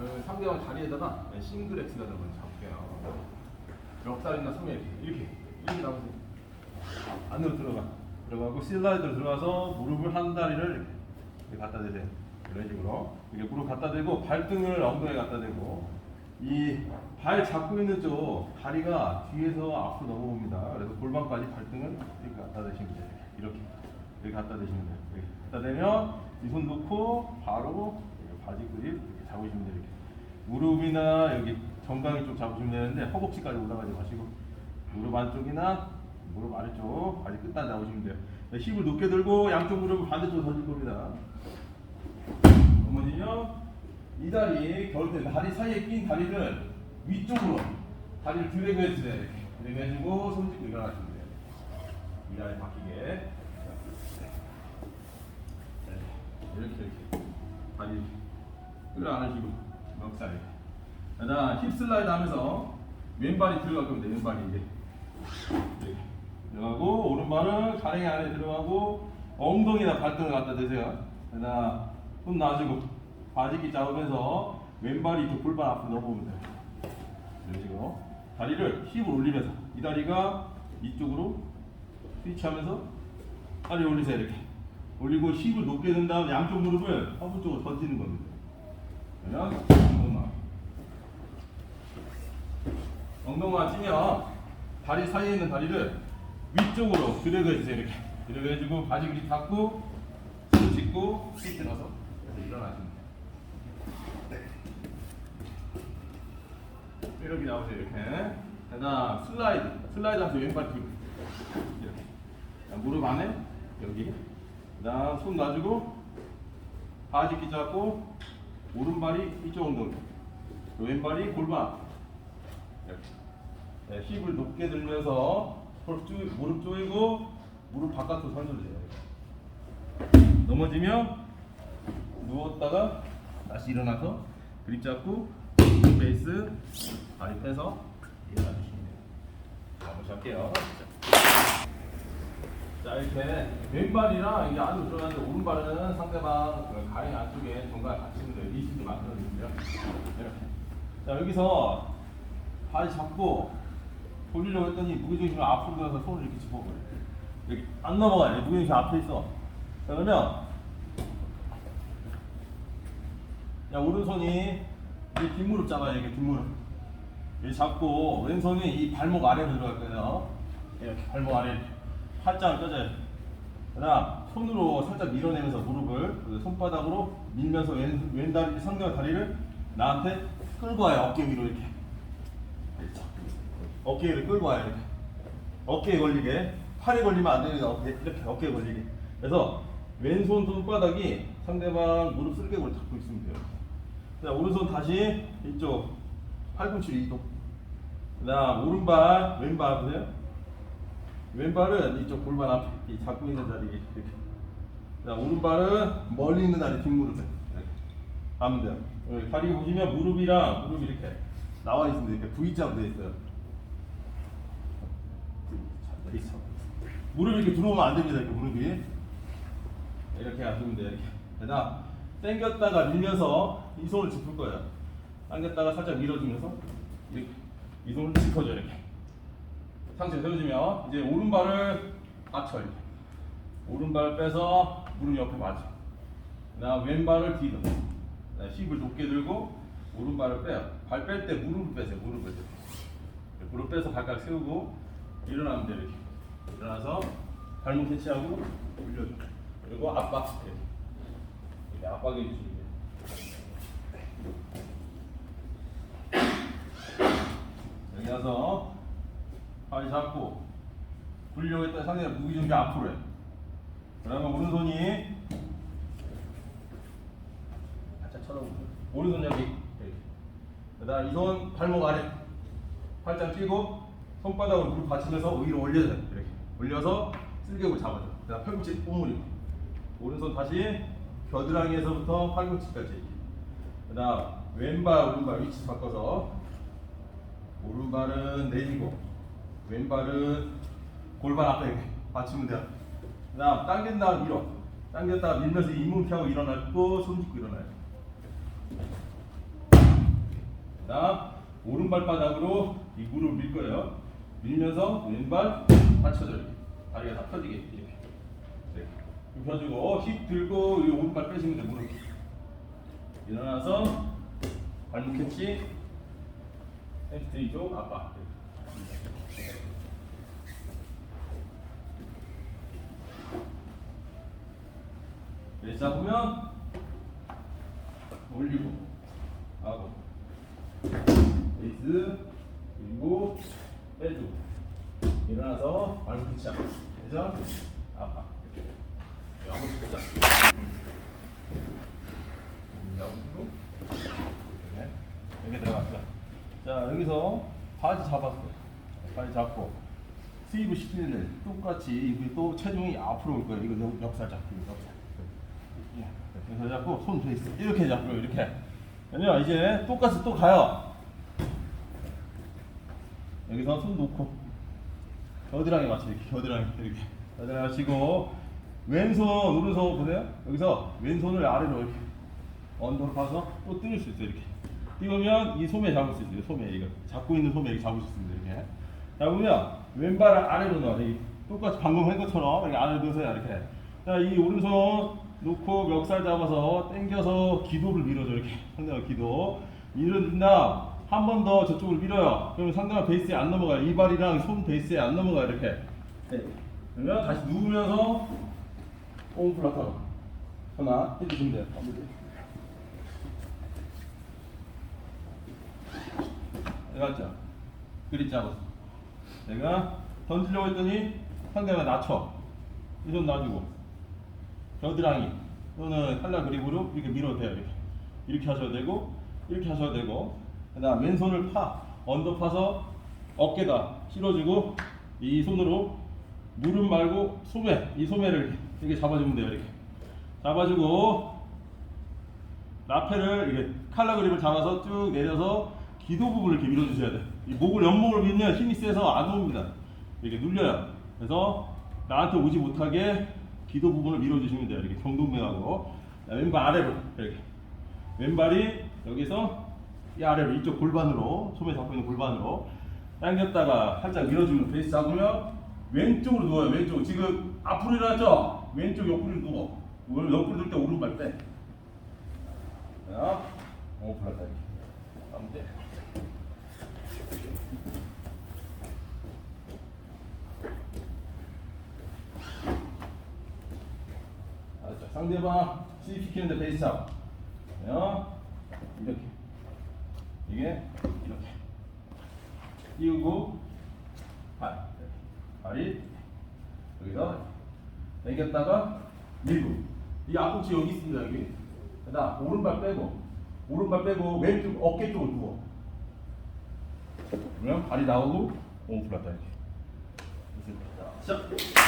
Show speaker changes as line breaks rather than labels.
그 상대방 다리에다가 네, 싱글 X가 먼저 잡을게요. 멱살이나 소매 이렇게 이렇게 나오세요. 안으로 들어가. 들어가고 슬라이드로 들어가서 무릎을 한 다리를 이렇게, 이렇게 갖다 대세요. 이런 식으로 이렇게 무릎 갖다 대고 발등을 엉덩이에 갖다 대고 이 발 잡고 있는 쪽 다리가 뒤에서 앞으로 넘어옵니다. 그래서 골반까지 발등을 이렇게 갖다 대시면 돼요. 이렇게 이렇게 갖다 대시면 돼요. 이렇게 갖다 대면 이 손 놓고 바로 그립 이렇게 잡으시면 돼요. 이렇게 무릎이나 여기 정강이 쪽 잡으시면 되는데 허벅지까지 올라가지 마시고 무릎 안쪽이나 무릎 아래쪽 바지 끝단 잡으시면 돼요. 네, 힙을 높게 들고 양쪽 무릎을 반대쪽으로 던질 겁니다. 어머니요 이 다리 때 다리 사이에 낀 다리를 위쪽으로 다리를 드래그 해주세요 드래그 해주고 손 짚고 일어나시면 돼요 이 다리 바뀌게 네, 이렇게 이렇게 다리 끌어 안으시고 멱살 자 힙 슬라이드 하면서 왼발이 들어갈 겁니다 왼발이 이제 이렇게 들어가고 오른발은 가랭이 안에 들어가고 엉덩이나 발등을 갖다 대세요. 그다음 손 놔주고 바지기 잡으면서 왼발이 그 골반 앞으로 넘어오면 돼요. 이런 식으로 다리를 힙을 올리면서 이 다리가 이쪽으로 스위치하면서 다리 올리세요 이렇게 올리고 힙을 높게 든 다음 양쪽 무릎을 허브 쪽으로 던지는 겁니다. 그러면 엉덩아. 엉덩아 찌면 다리 사이에 있는 다리를 위쪽으로 드래그 해주세요 이렇게. 드래그 해주고 바지 그립 닫고 손 짚고 시트 넣어서 돼요. 이렇게 나오세요 이렇게. 그다음 슬라이드 슬라이드 하면서 왼발 뒤로 이렇게. 자, 무릎 안에 여기. 그다음 손 놔주고 바지 기 잡고 오른발이 이쪽 엉덩이 왼발이 골반 이렇게 네, 힙을 높게 들면서 무릎, 쪼, 무릎 조이고 무릎 바깥으로 던져주세요. 넘어지면 누웠다가 다시 일어나서 그립 잡고 베이스 다리 빼서 일어나주시면 돼요. 자, 한번 할게요. 자 이렇게 왼발이랑 이게 안으로 들어가는데 오른발은 상대방 그 가랭이 안쪽에 정갈 받치는 데 리시드 만들어주고요. 이렇게. 자 여기서 발 잡고 돌리려고 했더니 무게중심을 앞으로 가서 손을 이렇게 짚어버려. 여기 안 넘어가요. 무게중심 앞에 있어. 자, 그러면 야 오른손이 이 뒷무릎 잡아요. 이렇게 뒷무릎. 이 잡고 왼손이 이 발목 아래로 들어갈 거예요. 이렇게 발목 아래 팔짱을 껴줘요. 그 다음 손으로 살짝 밀어내면서 무릎을 그 손바닥으로 밀면서 왼 왼 다리 상대방 다리를 나한테 끌고 와요. 어깨 위로 이렇게. 그렇죠. 어깨를 끌고 와요 이렇게 어깨에 걸리게 팔에 걸리면 안 됩니다 어깨 이렇게 어깨에 걸리게 그래서 왼손 손바닥이 상대방 무릎 쓸개골 잡고 있으면 돼요 자 오른손 다시 이쪽 팔꿈치 이동 그 다음 오른발 왼발 보세요 왼발은 이쪽 골반 앞에 이 잡고 있는 자리 이렇게 자 오른발은 멀리 있는 다리 뒷무릎에 이렇게 하면 돼요 여기 다리 보시면 무릎이랑 무릎이 이렇게 나와 있습니다 이렇게 V자로 되어 있어요 무릎 이렇게 들어오면 안 됩니다. 이렇게 무릎이 이렇게 하시면 돼요. 이렇게. 그다음 당겼다가 밀면서 이 손을 짚을 거예요. 당겼다가 살짝 밀어주면서 이렇게 이 손을 짚어줘 이렇게. 상체 세워지면 이제 오른발을 이렇게. 오른발 빼서 무릎 옆에 맞아. 그다음 왼발을 뒤로. 힙을 높게 들고 오른발을 빼요. 발 뺄 때 무릎을 빼세요. 무릎을 빼세요. 무릎 빼서 발가락 세우고 일어나면 돼요 이렇게 일어나서 발목 캐치하고 올려줘 그리고 압박 이렇게 이렇게 압박해 주시면 돼요 여기 와서 발이 잡고 굴려고 했다 상대가 무기중심 앞으로 해. 그러면 오른손이 살짝 쳐다보고 오른손 여기. 이렇게 그 다음 이 손 발목 아래. 팔짱 끼고 손바닥으로 무릎 받치면서 위로 올려줘요. 이렇게. 올려서 쓸개골 잡아줘. 그다음 팔꿈치 오므리고 오른손 다시 겨드랑이에서부터 팔꿈치까지. 그다음 왼발 오른발 위치 바꿔서 오른발은 내리고 왼발은 골반 앞에 받치면 돼요. 그 다음 당긴 다음 밀어. 당겼다가 밀면서 이문피하고 일어나고 손 짚고 일어나요. 그 다음 오른발 바닥으로 이 무릎 밀 거예요. 밀면서 왼발 받쳐줘 이렇게. 다리가 다 펴지게 이렇게. 이렇게 펴주고 힙 들고 이 오른발 빼시면 돼 무릎. 일어나서 발목 캐치. 햄스트링 쪽 아빠. 네, 잡으면 올리고 하고 베이스 그리고 빼주고 일어나서 발목 피치하고 회전 아파. 야구 진짜 야구로 여기 들어갔다. 자 여기서 바지 잡았어요 바지 잡고 스위브 시키는 똑같이 또 체중이 앞으로 올 거예요. 이거 역- 역살 잡고 역살 예, 그래서 잡고 손 베이스 이렇게 잡고 이렇게. 왜냐 이제 똑같이 또 가요. 여기서 손 놓고. 겨드랑이 맞춰 이렇게 겨드랑이 이렇게. 겨드랑이 맞추고 왼손 오른손 보세요. 여기서 왼손을 아래로 이렇게 언더로 파서 또 띄울 수 있어요 이렇게. 띄우면 이 소매 잡을 수 있어요. 소매 이거. 잡고 있는 소매 이렇게 잡을 수 있습니다 이렇게 잡으면 왼발을 아래로 넣어 이 똑같이 방금 한 것처럼 이렇게 아래로 넣으세요 이렇게. 자 이 오른손 놓고 멱살 잡아서 당겨서 기도를 밀어줘 이렇게. 상대방 기도. 밀어준 다음 한 번 더 저쪽으로 밀어요. 그러면 상대방 베이스에 안 넘어가요. 이 발이랑 손 베이스에 안 넘어가요 이렇게. 네. 그러면 다시 누우면서 옴플라터 하나 해주시면 돼요. 맞죠? 그립 잡았어. 내가 던지려고 했더니 상대가 낮춰. 이 손 놔주고. 겨드랑이 또는 칼라 그립으로 이렇게 밀어도 돼요. 이렇게. 이렇게 하셔도 되고, 이렇게 하셔도 되고, 그 다음 왼손을 파. 언더 파서 어깨다 실어주고, 이 손으로 무릎 말고 소매, 이 소매를 이렇게, 잡아주면 돼요. 이렇게. 잡아주고, 라페를 이렇게 칼라 그립을 잡아서 쭉 내려서 기도 부분을 이렇게 밀어주셔야 돼. 이 목을 옆목을 밀면 힘이 세서 안 옵니다. 이렇게 눌려요. 그래서 나한테 오지 못하게 기도 부분을 밀어주시면 돼요. 이렇게 경동맥하고 자, 왼발 아래로 이렇게 왼발이 여기서 이 아래로 이쪽 골반으로 소매 잡고 있는 골반으로 당겼다가 살짝 밀어주면 베이스 잡으면 왼쪽으로 누워요. 왼쪽 지금 앞으로 일어났죠? 왼쪽 옆구리로 누워. 오늘 옆구리 들때 오른발 빼. 자, 오 플라타 이렇게 하면 돼. 알았죠? 상대방 시키는데 베이스 잡. 야, 이렇게. 이게 이렇게. 띄우고 발. 발이 여기서 당겼다가 밀고. 이 앞꿈치 여기 있습니다 여기. 그다음 오른발 빼고 오른발 빼고 왼쪽 어깨 쪽을 두어. 그러면 발이 나오고 오픈났다 이렇게. 됐습니다. 자, 시작.